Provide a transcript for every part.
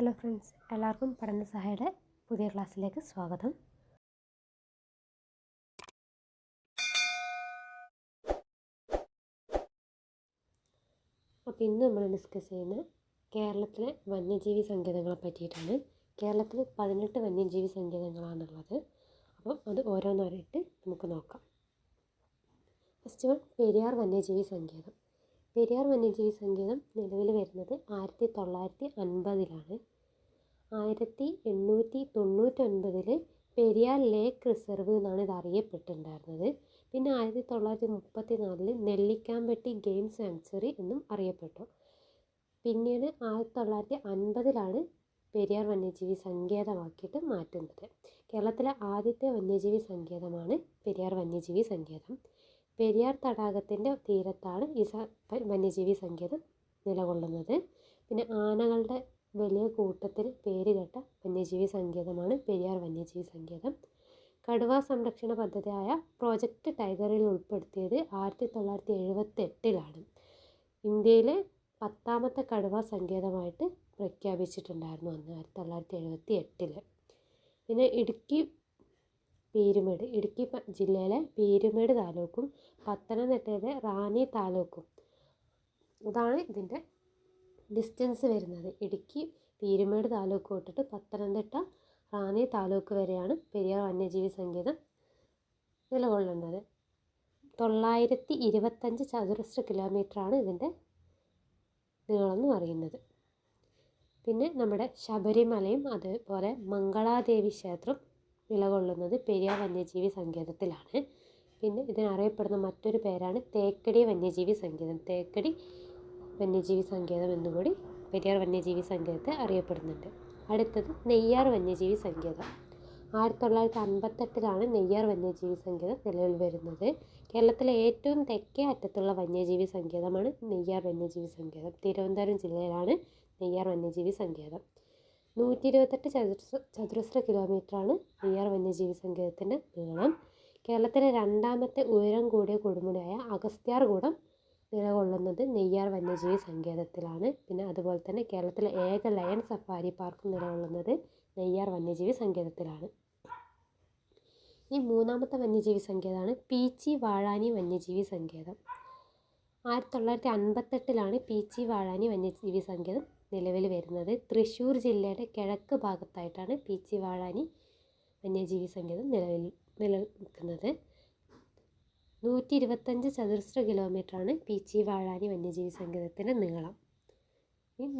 Hello friends എല്ലാവർക്കും പഠന സഹായയുടെ പുതിയ ക്ലാസ്സിലേക്ക് സ്വാഗതം. അപ്പോൾ ഇന്ന് നമ്മൾ ഡിസ്കസ് ചെയ്യുന്നത് കേരളത്തിലെ വന്യജീവി സങ്കേതങ്ങളെ പറ്റിയിട്ടാണ്. കേരളത്തിൽ പതിനെട്ട് വന്യജീവി സങ്കേതങ്ങളാണുള്ളത്. അപ്പോൾ അത് ഓരോന്നോരായിട്ട് നമുക്ക് നോക്കാം. ഫസ്റ്റ് വൺ പെരിയാർ വന്യജീവി സങ്കേതം. പെരിയാർ വന്യജീവി സങ്കേതം നിലവിൽ വരുന്നത് ആയിരത്തി തൊള്ളായിരത്തി അൻപതിലാണ്. ആയിരത്തി എണ്ണൂറ്റി തൊണ്ണൂറ്റൊൻപതിൽ പെരിയാർ ലേക്ക് റിസർവ് എന്നാണ് ഇത് അറിയപ്പെട്ടിട്ടുണ്ടായിരുന്നത്. പിന്നെ ആയിരത്തി തൊള്ളായിരത്തി മുപ്പത്തി നാലിൽ നെല്ലിക്കാമ്പെട്ടി ഗെയിം സാങ്ച്വറി എന്നും അറിയപ്പെട്ടു. പിന്നീട് ആയിരത്തി തൊള്ളായിരത്തി അൻപതിലാണ് പെരിയാർ വന്യജീവി സങ്കേതമാക്കിയിട്ട് മാറ്റുന്നത്. കേരളത്തിലെ ആദ്യത്തെ വന്യജീവി സങ്കേതമാണ് പെരിയാർ വന്യജീവി സങ്കേതം. പെരിയാർ തടാകത്തിന്റെ തീരത്താണ് ഈ സ വന്യജീവി സങ്കേതം നിലകൊള്ളുന്നത്. പിന്നെ ആനകളുടെ വലിയ കൂട്ടത്തിൽ പേരുകേട്ട വന്യജീവി സങ്കേതമാണ് പെരിയാർ വന്യജീവി സങ്കേതം. കടുവ സംരക്ഷണ പദ്ധതിയായ പ്രോജക്റ്റ് ടൈഗറിൽ ഉൾപ്പെടുത്തിയത് ആയിരത്തി തൊള്ളായിരത്തി എഴുപത്തി എട്ടിലാണ് ഇന്ത്യയിലെ പത്താമത്തെ കടുവ സങ്കേതമായിട്ട് പ്രഖ്യാപിച്ചിട്ടുണ്ടായിരുന്നു അന്ന് ആയിരത്തി തൊള്ളായിരത്തി എഴുപത്തി എട്ടിൽ പിന്നെ ഇടുക്കി പീരുമേട് ഇടുക്കി ജില്ലയിലെ പീരുമേട് താലൂക്കും പത്തനംതിട്ടയിലെ റാന്നി താലൂക്കും. ഇതാണ് ഇതിന്റെ ഡിസ്റ്റൻസ് വരുന്നത്. ഇടുക്കി പീരുമേട് താലൂക്ക് തൊട്ടിട്ട് പത്തനംതിട്ട റാന്നി താലൂക്ക് വരെയാണ് പെരിയാർ വന്യജീവി സങ്കേതം നിലകൊള്ളുന്നത്. തൊള്ളായിരത്തി ഇരുപത്തഞ്ച് ചതുരശ്ര കിലോമീറ്ററാണ് ഇതിന്റെ നീളം എന്ന് പറയുന്നത്. പിന്നെ നമ്മുടെ ശബരിമലയും അതുപോലെ മംഗളാദേവി ക്ഷേത്രം നിലകൊള്ളുന്നത് പെരിയാർ വന്യജീവി സങ്കേതത്തിലാണ്. പിന്നെ ഇതിനറിയപ്പെടുന്ന മറ്റൊരു പേരാണ് തേക്കടി വന്യജീവി സങ്കേതം. തേക്കടി വന്യജീവി സങ്കേതം എന്നുകൂടി പെരിയാർ വന്യജീവി സങ്കേതത്തെ അറിയപ്പെടുന്നുണ്ട്. അടുത്തത് നെയ്യാർ വന്യജീവി സങ്കേതം. ആയിരത്തി തൊള്ളായിരത്തി അൻപത്തെട്ടിലാണ് നെയ്യാർ വന്യജീവി സങ്കേതം നിലവിൽ വരുന്നത്. കേരളത്തിലെ ഏറ്റവും തെക്കേ അറ്റത്തുള്ള വന്യജീവി സങ്കേതമാണ് നെയ്യാർ വന്യജീവി സങ്കേതം. തിരുവനന്തപുരം ജില്ലയിലാണ് നെയ്യാർ വന്യജീവി സങ്കേതം. നൂറ്റി ഇരുപത്തെട്ട് ചതുരശ്ര ചതുരശ്ര കിലോമീറ്ററാണ് നെയ്യാർ വന്യജീവി സങ്കേതത്തിന്റെ നീളം. കേരളത്തിലെ രണ്ടാമത്തെ ഉയരം കൂടിയ കൊടുമുടിയായ അഗസ്ത്യാർകൂടം നിലകൊള്ളുന്നത് നെയ്യാർ വന്യജീവി സങ്കേതത്തിലാണ്. പിന്നെ അതുപോലെ തന്നെ കേരളത്തിലെ ഏക ലയൺ സഫാരി പാർക്ക് നിലകൊള്ളുന്നത് നെയ്യാർ വന്യജീവി സങ്കേതത്തിലാണ്. ഈ മൂന്നാമത്തെ വന്യജീവി സങ്കേതമാണ് പീച്ചി വാഴാനി വന്യജീവി സങ്കേതം. ആയിരത്തി തൊള്ളായിരത്തി അൻപത്തെട്ടിലാണ് പീച്ചി വാഴാനി വന്യജീവി സങ്കേതം നിലവിൽ വരുന്നത്. തൃശ്ശൂർ ജില്ലയുടെ കിഴക്ക് ഭാഗത്തായിട്ടാണ് പീച്ചി വാഴാനി വന്യജീവി സങ്കേതം നിലവിൽ നിലനിൽക്കുന്നത്. നൂറ്റി ഇരുപത്തഞ്ച് ചതുരശ്ര കിലോമീറ്ററാണ് പീച്ചി വാഴാനി വന്യജീവി സങ്കേതത്തിന്റെ നീളം.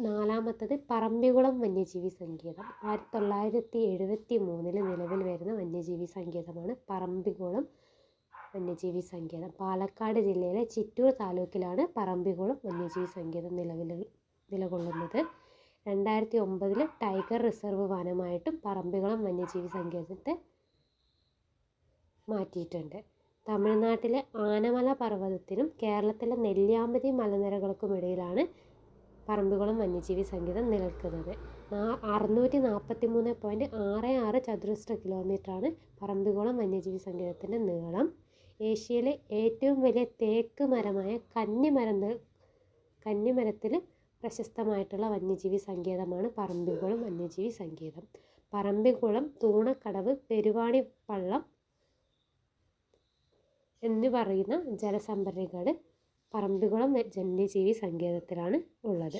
നാലാമത്തത് പറമ്പിക്കുളം വന്യജീവി സങ്കേതം. ആയിരത്തി തൊള്ളായിരത്തി എഴുപത്തി മൂന്നിൽ നിലവിൽ വരുന്ന വന്യജീവി സങ്കേതമാണ് പറമ്പിക്കുളം വന്യജീവി സങ്കേതം. പാലക്കാട് ജില്ലയിലെ ചിറ്റൂർ താലൂക്കിലാണ് പറമ്പിക്കുളം വന്യജീവി സങ്കേതം നിലവിൽ നിലകൊള്ളുന്നത്. രണ്ടായിരത്തി ഒമ്പതിൽ ടൈഗർ റിസർവ് വനമായിട്ടും പറമ്പിക്കുളം വന്യജീവി സങ്കേതത്തെ മാറ്റിയിട്ടുണ്ട്. തമിഴ്നാട്ടിലെ ആനമല പർവതത്തിനും കേരളത്തിലെ നെല്ലിയാമ്പതി മലനിരകൾക്കുമിടയിലാണ് ഇടയിലാണ് പറമ്പിക്കുളം വന്യജീവി സങ്കേതം നിലനിൽക്കുന്നത്. അറുന്നൂറ്റി നാൽപ്പത്തി മൂന്ന് പോയിന്റ് ആറ് ആറ് ചതുരശ്ര കിലോമീറ്ററാണ് പറമ്പികുളം വന്യജീവി സങ്കേതത്തിന്റെ നീളം. ഏഷ്യയിലെ ഏറ്റവും വലിയ തേക്ക് മരമായ കന്നിമരം കന്നിമരത്തിൽ പ്രശസ്തമായിട്ടുള്ള വന്യജീവി സങ്കേതമാണ് പറമ്പിക്കുളം വന്യജീവി സങ്കേതം. പറമ്പിക്കുളം തൂണക്കടവ് പെരുവാണി പള്ളം എന്ന് പറയുന്ന ജലസംഭരണികൾ പറമ്പിക്കുളം വന്യജീവി സങ്കേതത്തിലാണ് ഉള്ളത്.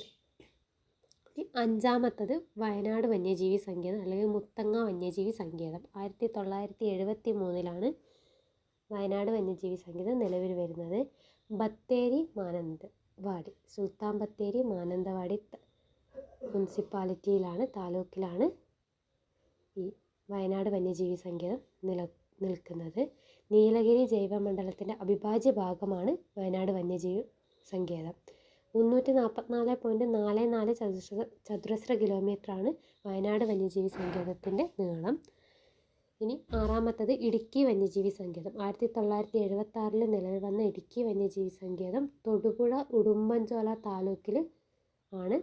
അഞ്ചാമത്തത് വയനാട് വന്യജീവി സങ്കേതം അല്ലെങ്കിൽ മുത്തങ്ങ വന്യജീവി സങ്കേതം. ആയിരത്തി തൊള്ളായിരത്തി എഴുപത്തി മൂന്നിലാണ് വയനാട് വന്യജീവി സങ്കേതം നിലവിൽ വരുന്നത്. ബത്തേരി മാനന്തവാടി സുൽത്താൻ ബത്തേരി മാനന്തവാടി മുനിസിപ്പാലിറ്റിയിലാണ് താലൂക്കിലാണ് ഈ വയനാട് വന്യജീവി സങ്കേതം നില നിൽക്കുന്നത്. നീലഗിരി ജൈവമണ്ഡലത്തിന്റെ അവിഭാജ്യ ഭാഗമാണ് വയനാട് വന്യജീവി സങ്കേതം. മുന്നൂറ്റി നാൽപ്പത്തിനാല് പോയിന്റ് നാല് നാല് ചതുശ്ര ചതുരശ്ര കിലോമീറ്ററാണ് വയനാട് വന്യജീവി സങ്കേതത്തിന്റെ നീളം. ഇനി ആറാമത്തത് ഇടുക്കി വന്യജീവി സങ്കേതം. ആയിരത്തി തൊള്ളായിരത്തി എഴുപത്തി ആറിൽ നിലവിൽ വന്ന ഇടുക്കി വന്യജീവി സങ്കേതം തൊടുപുഴ ഉടുമ്പൻചോല താലൂക്കിൽ ആണ്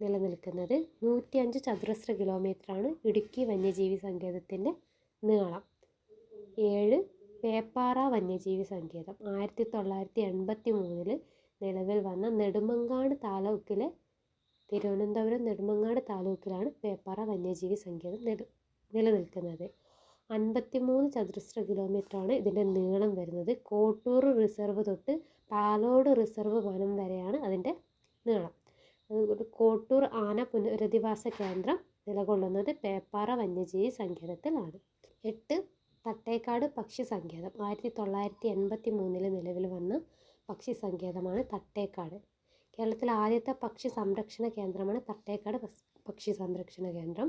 നിലനിൽക്കുന്നത്. നൂറ്റിയഞ്ച് ചതുരശ്ര കിലോമീറ്റർ ആണ് ഇടുക്കി വന്യജീവി സങ്കേതത്തിന്റെ നീളം. ഏഴ് പേപ്പാറ വന്യജീവി സങ്കേതം. ആയിരത്തി തൊള്ളായിരത്തി എൺപത്തി മൂന്നിൽ നിലവിൽ വന്ന നെടുമങ്ങാട് താലൂക്കിലെ തിരുവനന്തപുരം നെടുമങ്ങാട് താലൂക്കിലാണ് പേപ്പാറ വന്യജീവി സങ്കേതം നില നിലനിൽക്കുന്നത്. അൻപത്തിമൂന്ന് ചതുരശ്ര കിലോമീറ്ററാണ് ഇതിന്റെ നീളം വരുന്നത്. കോട്ടൂർ റിസർവ് തൊട്ട് പാലോട് റിസർവ് വനം വരെയാണ് അതിന്റെ നീളം. അതുകൊണ്ട് കോട്ടൂർ ആന പുനരധിവാസ കേന്ദ്രം നിലകൊള്ളുന്നത് പേപ്പാറ വന്യജീവി സങ്കേതത്തിലാണ്. എട്ട് തട്ടേക്കാട് പക്ഷി സങ്കേതം. ആയിരത്തി തൊള്ളായിരത്തി എൺപത്തി മൂന്നിൽ നിലവിൽ വന്ന പക്ഷി സങ്കേതമാണ് തട്ടേക്കാട്. കേരളത്തിലെ ആദ്യത്തെ പക്ഷി സംരക്ഷണ കേന്ദ്രമാണ് തട്ടേക്കാട് പക്ഷി സംരക്ഷണ കേന്ദ്രം.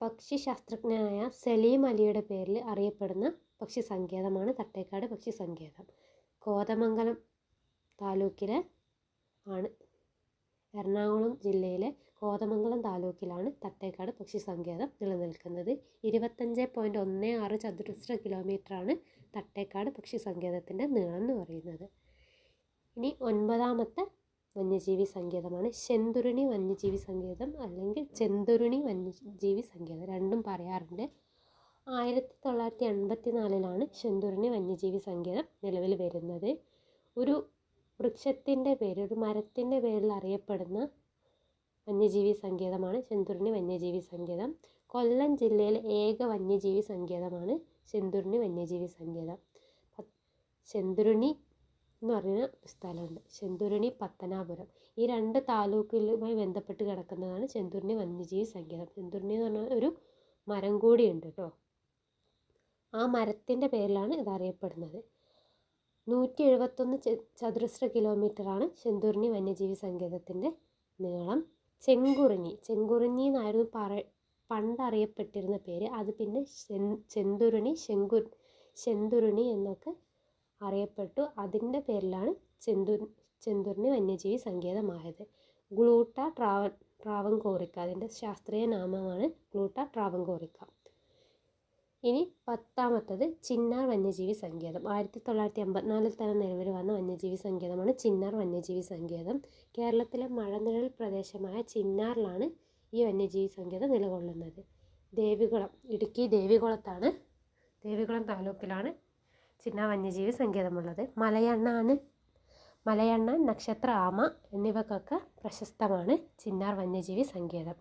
പക്ഷി ശാസ്ത്രജ്ഞനായ സലീം അലിയുടെ പേരിൽ അറിയപ്പെടുന്ന പക്ഷി സങ്കേതമാണ് തട്ടേക്കാട് പക്ഷി സങ്കേതം കോതമംഗലം താലൂക്കിലെ ആണ്. എറണാകുളം ജില്ലയിലെ കോതമംഗലം താലൂക്കിലാണ് തട്ടേക്കാട് പക്ഷി സങ്കേതം നിലനിൽക്കുന്നത്. ഇരുപത്തഞ്ച് പോയിന്റ് ഒന്ന് ആറ് ചതുരശ്ര കിലോമീറ്ററാണ് തട്ടേക്കാട് പക്ഷി സങ്കേതത്തിന്റെ നീളം എന്ന് പറയുന്നത്. ഇനി ഒൻപതാമത്തെ വന്യജീവി സങ്കേതമാണ്. ചെന്തുരുണി വന്യജീവി സങ്കേതം അല്ലെങ്കിൽ ചെന്തുരുണി വന്യജീവി സങ്കേതം രണ്ടും പറയാറുണ്ട്. ആയിരത്തി തൊള്ളായിരത്തി എൺപത്തി നാലിലാണ് ശെന്തുരുണി വന്യജീവി സങ്കേതം നിലവിൽ വരുന്നത്. ഒരു വൃക്ഷത്തിന്റെ പേര് ഒരു മരത്തിന്റെ പേരിൽ അറിയപ്പെടുന്ന വന്യജീവി സങ്കേതമാണ് ചെന്തുരുണി വന്യജീവി സങ്കേതം. കൊല്ലം ജില്ലയിലെ ഏക വന്യജീവി സങ്കേതമാണ് ചെന്തുരുണി വന്യജീവി സങ്കേതം. ചെന്തുരുണി എന്ന് പറയുന്ന സ്ഥലമുണ്ട്. ചെന്തുരുണി പത്തനാപുരം. ഈ രണ്ട് താലൂക്കുകളുമായി ബന്ധപ്പെട്ട് കിടക്കുന്നതാണ് ചെന്തുരുണി വന്യജീവി സങ്കേതം. ചെന്തുരുണി എന്ന് പറഞ്ഞാൽ ഒരു മരം കൂടിയുണ്ട് കേട്ടോ. ആ മരത്തിന്റെ പേരിലാണ് ഇത് അറിയപ്പെടുന്നത്. നൂറ്റി എഴുപത്തൊന്ന് ചതുരശ്ര കിലോമീറ്ററാണ് ചെന്തുരുണി വന്യജീവി സങ്കേതത്തിന്റെ നീളം. ചെങ്കുറിഞ്ഞി. ചെങ്കുറിഞ്ഞി എന്നായിരുന്നു പറ പണ്ട് അറിയപ്പെട്ടിരുന്ന പേര്. അത് പിന്നെ ചെന്തുരുണി ശെങ്കു ചെന്തുരുണി എന്നൊക്കെ അറിയപ്പെട്ടു. അതിന്റെ പേരിലാണ് ചെന്തു ചെന്തുരുണി വന്യജീവി സങ്കേതമായത്. ഗ്ലൂട്ട ട്രാവൻ ട്രാവങ്കോറിക്ക അതിന്റെ ശാസ്ത്രീയ നാമമാണ് ഗ്ലൂട്ട ട്രാവങ്കോറിക്ക ഇനി പത്താമത്തത് ചിന്നാർ വന്യജീവി സങ്കേതം. ആയിരത്തി തൊള്ളായിരത്തി എൺപത്തിനാലിൽ തന്നെ നിലവിൽ വന്ന വന്യജീവി സങ്കേതമാണ് ചിന്നാർ വന്യജീവി സങ്കേതം. കേരളത്തിലെ മഴനിഴൽ പ്രദേശമായ ചിന്നാറിലാണ് ഈ വന്യജീവി സങ്കേതം നിലകൊള്ളുന്നത്. ദേവികുളം ഇടുക്കി ദേവികുളത്താണ് ദേവികുളം താലൂക്കിലാണ് ചിന്നാർ വന്യജീവി സങ്കേതമുള്ളത്. മലയണ്ണാണ്. മലയണ്ണ നക്ഷത്ര ആമ എന്നിവക്കൊക്കെ പ്രശസ്തമാണ് ചിന്നാർ വന്യജീവി സങ്കേതം.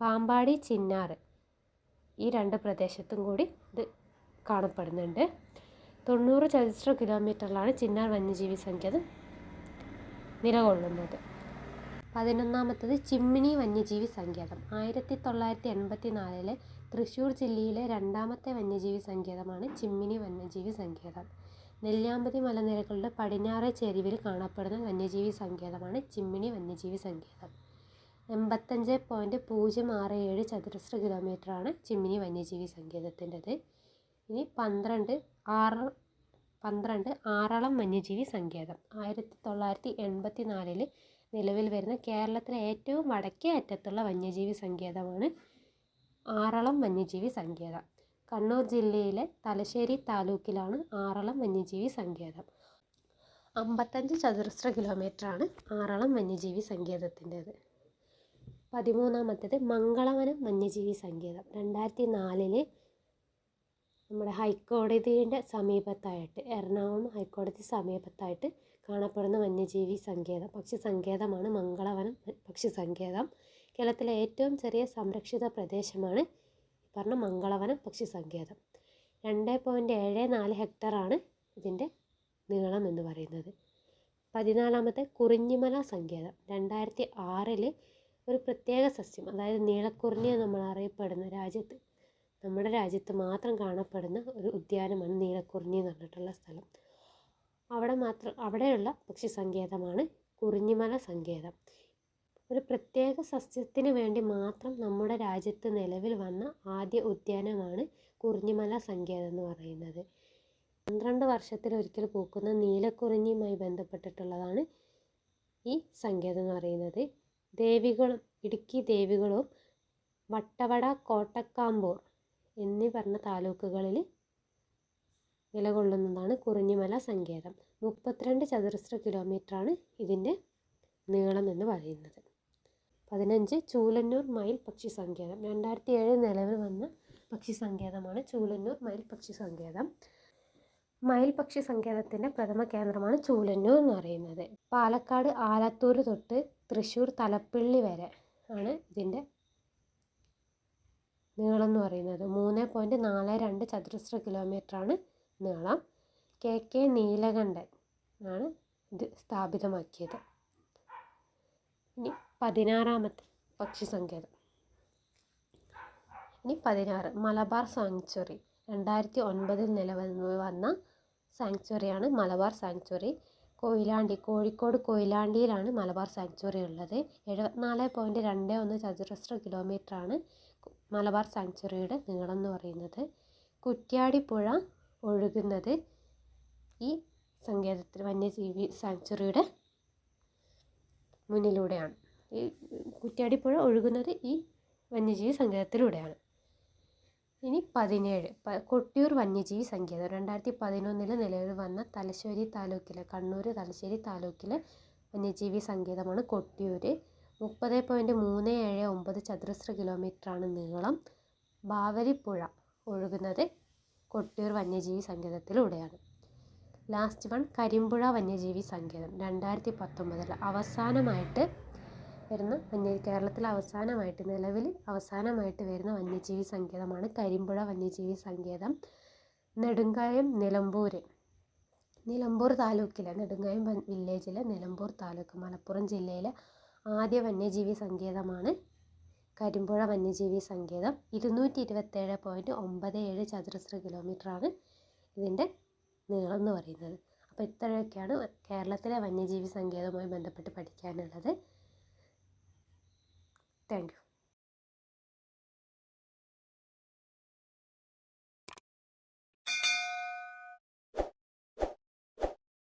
പാമ്പാടി ചിന്നാർ ഈ രണ്ട് പ്രദേശത്തും കൂടി ഇത് കാണപ്പെടുന്നുണ്ട്. തൊണ്ണൂറ് ചതുശ്ര കിലോമീറ്ററിലാണ് ചിന്നാർ വന്യജീവി സങ്കേതം നിലകൊള്ളുന്നത്. പതിനൊന്നാമത്തത് ചിമ്മിനി വന്യജീവി സങ്കേതം. ആയിരത്തി തൊള്ളായിരത്തി എൺപത്തി നാലിലെ തൃശ്ശൂർ ജില്ലയിലെ രണ്ടാമത്തെ വന്യജീവി സങ്കേതമാണ് ചിമ്മിനി വന്യജീവി സങ്കേതം. നെല്ലിയാമ്പതി മലനിരകളുടെ പടിഞ്ഞാറെ ചെരിവിൽ കാണപ്പെടുന്ന വന്യജീവി സങ്കേതമാണ് ചിമ്മിനി വന്യജീവി സങ്കേതം. എൺപത്തഞ്ച് പോയിന്റ് പൂജ്യം ആറ് ഏഴ് ചതുരശ്ര കിലോമീറ്ററാണ് ചിമ്മിനി വന്യജീവി സങ്കേതത്തിന്റെത്. ഇനി പന്ത്രണ്ട് ആറ് പന്ത്രണ്ട് ആറളം വന്യജീവി സങ്കേതം. ആയിരത്തി തൊള്ളായിരത്തി എൺപത്തി നാലിൽ നിലവിൽ വരുന്ന കേരളത്തിലെ ഏറ്റവും വടക്കേ അറ്റത്തുള്ള വന്യജീവി സങ്കേതമാണ് ആറളം വന്യജീവി സങ്കേതം. കണ്ണൂർ ജില്ലയിലെ തലശ്ശേരി താലൂക്കിലാണ് ആറളം വന്യജീവി സങ്കേതം. അമ്പത്തഞ്ച് ചതുരശ്ര കിലോമീറ്ററാണ് ആറളം വന്യജീവി സങ്കേതത്തിന്റേത്. പതിമൂന്നാമത്തേത് മംഗളവനം വന്യജീവി സങ്കേതം. രണ്ടായിരത്തി നാലിൽ നമ്മുടെ ഹൈക്കോടതിയുടെ സമീപത്തായിട്ട് എറണാകുളം ഹൈക്കോടതി സമീപത്തായിട്ട് കാണപ്പെടുന്ന വന്യജീവി സങ്കേതം പക്ഷി സങ്കേതമാണ് മംഗളവനം പക്ഷി സങ്കേതം. കേരളത്തിലെ ഏറ്റവും ചെറിയ സംരക്ഷിത പ്രദേശമാണ് പറഞ്ഞ മംഗളവനം പക്ഷി സങ്കേതം. രണ്ട് പോയിന്റ് ഏഴ് നാല് ഹെക്ടറാണ് ഇതിന്റെ നീളം എന്ന് പറയുന്നത്. പതിനാലാമത്തെ കുറിഞ്ഞിമല സങ്കേതം. രണ്ടായിരത്തി ആറിൽ ഒരു പ്രത്യേക സസ്യം അതായത് നീലക്കുറിഞ്ഞി നമ്മൾ അറിയപ്പെടുന്ന രാജ്യത്ത് നമ്മുടെ രാജ്യത്ത് മാത്രം കാണപ്പെടുന്ന ഒരു ഉദ്യാനമാണ് നീലക്കുറിഞ്ഞി എന്ന് പറഞ്ഞിട്ടുള്ള സ്ഥലം. അവിടെ മാത്രം അവിടെയുള്ള പക്ഷി സങ്കേതമാണ് കുറിഞ്ഞിമല സങ്കേതം. ഒരു പ്രത്യേക സസ്യത്തിന് വേണ്ടി മാത്രം നമ്മുടെ രാജ്യത്ത് നിലവിൽ വന്ന ആദ്യ ഉദ്യാനമാണ് കുറിഞ്ഞിമല സങ്കേതം എന്ന് പറയുന്നത്. പന്ത്രണ്ട് വർഷത്തിലൊരിക്കൽ പൂക്കുന്ന നീലക്കുറിഞ്ഞിയുമായി ബന്ധപ്പെട്ടിട്ടുള്ളതാണ് ഈ സങ്കേതം എന്ന് പറയുന്നത്. ദേവികുളം ഇടുക്കി ദേവികുളവും വട്ടവട കോട്ടക്കാമ്പൂർ എന്നീ പറഞ്ഞ താലൂക്കുകളിൽ നിലകൊള്ളുന്നതാണ് കുറിഞ്ഞിമല സങ്കേതം. മുപ്പത്തിരണ്ട് ചതുരശ്ര കിലോമീറ്ററാണ് ഇതിന്റെ നീളം എന്ന് പറയുന്നത്. പതിനഞ്ച് ചൂലന്നൂർ മയിൽ പക്ഷി സങ്കേതം. രണ്ടായിരത്തി ഏഴ് നിലവിൽ വന്ന പക്ഷി സങ്കേതമാണ് ചൂലന്നൂർ മയിൽ പക്ഷി സങ്കേതം. മയിൽ പക്ഷി സങ്കേതത്തിന്റെ പ്രഥമ കേന്ദ്രമാണ് ചൂലന്നൂർ എന്ന് പറയുന്നത്. പാലക്കാട് ആലത്തൂർ തൊട്ട് തൃശ്ശൂർ തലപ്പിള്ളി വരെ ആണ് ഇതിന്റെ നീളം എന്ന് പറയുന്നത്. മൂന്ന് പോയിന്റ് നാല് രണ്ട് ചതുരശ്ര കിലോമീറ്ററാണ് നീളം. കെ കെ നീലകണ്ഠൻ ആണ് ഇത് സ്ഥാപിതമാക്കിയത്. ഇനി പതിനാറാമത്തെ പക്ഷി സങ്കേതം ഇനി പതിനാറ്. മലബാർ സാങ്ച്വറി. രണ്ടായിരത്തി ഒൻപതിൽ നിലവിൽ വന്ന സാങ്ച്വറിയാണ് മലബാർ സാങ്ച്വറി. കൊയിലാണ്ടി കോഴിക്കോട് കൊയിലാണ്ടിയിലാണ് മലബാർ സാങ്ച്വറി ഉള്ളത്. എഴുപത്തിനാല് പോയിന്റ് രണ്ട് ഒന്ന് ചതുരശ്ര കിലോമീറ്ററാണ് മലബാർ സാങ്ച്വറിയുടെ നീളം എന്ന് പറയുന്നത്. കുറ്റ്യാടി പുഴ ഒഴുകുന്നത് ഈ സങ്കേതത്തിൽ വന്യജീവി സാങ്ച്വറിയുടെ മുന്നിലൂടെയാണ്. ഈ കുറ്റ്യാടി പുഴ ഒഴുകുന്നത് ഈ വന്യജീവി സങ്കേതത്തിലൂടെയാണ്. ഇനി പതിനേഴ് കൊട്ടിയൂർ വന്യജീവി സങ്കേതം. രണ്ടായിരത്തി പതിനൊന്നിൽ നിലവിൽ വന്ന തലശ്ശേരി താലൂക്കിലെ കണ്ണൂർ തലശ്ശേരി താലൂക്കിലെ വന്യജീവി സങ്കേതമാണ് കൊട്ടിയൂർ മുപ്പത് പോയിന്റ് മൂന്ന് ഏഴ് ഒമ്പത് ചതുരശ്ര കിലോമീറ്ററാണ് നീളം. ബാവലിപ്പുഴ ഒഴുകുന്നത് കൊട്ടിയൂർ വന്യജീവി സങ്കേതത്തിലൂടെയാണ്. ലാസ്റ്റ് വൺ കരിമ്പുഴ വന്യജീവി സങ്കേതം. രണ്ടായിരത്തി പത്തൊമ്പതിൽ അവസാനമായിട്ട് വരുന്ന. വന്യ കേരളത്തിൽ അവസാനമായിട്ട് നിലവിൽ അവസാനമായിട്ട് വരുന്ന വന്യജീവി സങ്കേതമാണ് കരിമ്പുഴ വന്യജീവി സങ്കേതം. നെടുങ്കായം നിലമ്പൂർ നിലമ്പൂർ താലൂക്കിലെ നെടുങ്കായം വില്ലേജിലെ നിലമ്പൂർ താലൂക്ക് മലപ്പുറം ജില്ലയിലെ ആദ്യ വന്യജീവി സങ്കേതമാണ് കരിമ്പുഴ വന്യജീവി സങ്കേതം. ഇരുന്നൂറ്റി ഇരുപത്തേഴ് പോയിന്റ് ഒമ്പത് ഏഴ് ചതുരശ്ര കിലോമീറ്ററാണ് ഇതിന്റെ നീളം എന്ന് പറയുന്നത്. അപ്പോൾ ഇത്രയൊക്കെയാണ് കേരളത്തിലെ വന്യജീവി സങ്കേതവുമായി ബന്ധപ്പെട്ട് പഠിക്കാനുള്ളത്. Thank you